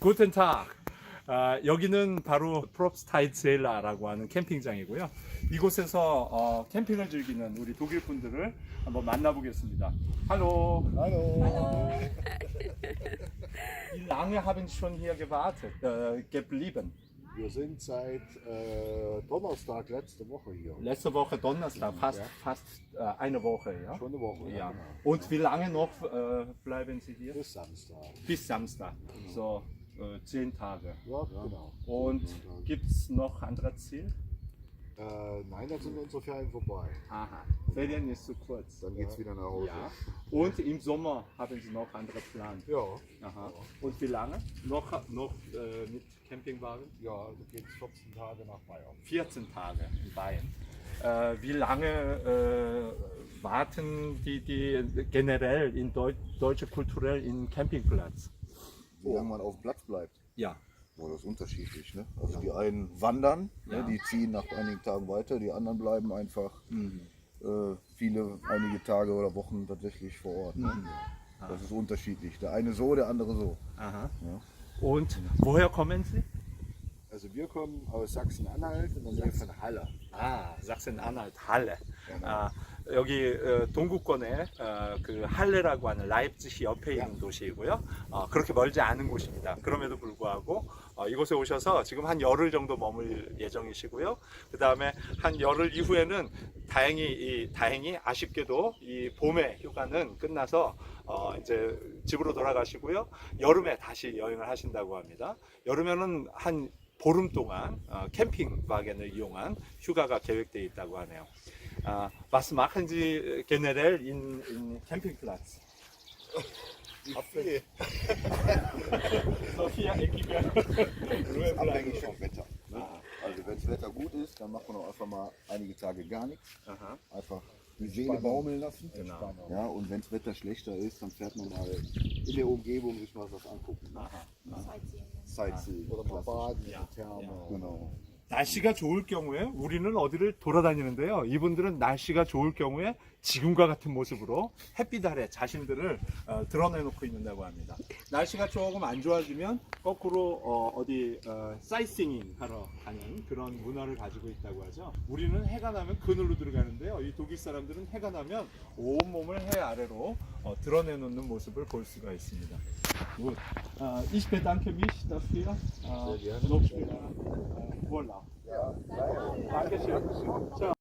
Guten Tag. 아, 여기는 바로 프롭스타이츠엘라라고 하는 캠핑장이고요. 이곳에서 어, 캠핑을 즐기는 우리 독일 분들을 한번 만나보겠습니다. Hallo. Hallo. Wie lange haben Sie schon hier gewartet, äh, geblieben? Wir sind seit äh, Donnerstag letzte Woche hier. Letzte Woche Donnerstag, fast, Ja. fast äh, eine Woche, ja? Schon eine Woche. Ja. genau. Und wie lange noch äh, bleiben Sie hier? Bis Samstag. Bis Samstag, so äh, zehn Tage. Ja, genau. Und gibt es noch andere Ziel? Äh, nein, dann sind unsere Ferien vorbei. Aha, Ferien ist zu kurz. Dann geht's wieder nach Hause. Ja. Und im Sommer haben Sie noch andere Plan. Ja, Aha. Und wie lange? Noch, noch äh, mit Campingwagen? ja also geht's 14 Tage nach Bayern. 14 Tage in Bayern. Äh, wie lange äh, warten die, die generell in Deu deutsche kulturell in Campingplatz? wie oh. lange man auf dem Platz bleibt. Ja. Boah, das ist unterschiedlich. Ne? Also ja. die einen wandern, ne? ja. ne? die ziehen nach einigen Tagen weiter, die anderen bleiben einfach mhm. äh, viele, einige Tage oder Wochen tatsächlich vor Ort. Ne? Mhm. Das ist unterschiedlich. Der eine so, der andere so. Aha. Ja. Und woher kommen Sie? Also wir kommen aus Sachsen-Anhalt und dann Sachsen. von Halle. Ah, Sachsen-Anhalt, Halle. Genau. Ah, 여기 어, 동구권에 어, 그 할레라고 하는 라입지히 옆에 있는 도시이고요. 어, 그렇게 멀지 않은 곳입니다. 그럼에도 불구하고 어, 이곳에 오셔서 지금 한 열흘 정도 머물 예정이시고요. 그 다음에 한 열흘 이후에는 다행히 이, 다행히 아쉽게도 이 봄의 휴가는 끝나서 어, 이제 집으로 돌아가시고요. 여름에 다시 여행을 하신다고 합니다. 여름에는 한 보름 동안 어, 캠핑 와겐을 이용한 휴가가 계획되어 있다고 하네요. 아, was machen Sie generell in, in Campingplatz? Apfel. So hier eckige Abhängig vom Wetter. Ne? Also wenn das Wetter gut ist, dann macht man auch einfach mal einige Tage gar nichts. Aha, Einfach die Seele baumeln lassen. genau. Ja, und wenn das Wetter schlechter ist, dann fährt man mal in der Umgebung sich mal was angucken. Aha. Sightseeing. Oder mal baden in Ja, der Therme. ja. Genau. 날씨가 좋을 경우에 우리는 어디를 돌아다니는데요. 이분들은 날씨가 좋을 경우에 지금과 같은 모습으로 햇빛 아래 자신들을 어, 드러내놓고 있는다고 합니다. 날씨가 조금 안 좋아지면 거꾸로 어, 디 사이싱잉 하러 가는 그런 문화를 가지고 있다고 하죠. 우리는 해가 나면 그늘로 들어가는데요. 이 독일 사람들은 해가 나면 온몸을 해 아래로 어, 드러내놓는 모습을 볼 수가 있습니다. Gut. Äh, ich bedanke mich dafür. Äh, noch äh, Urlaub. Ciao.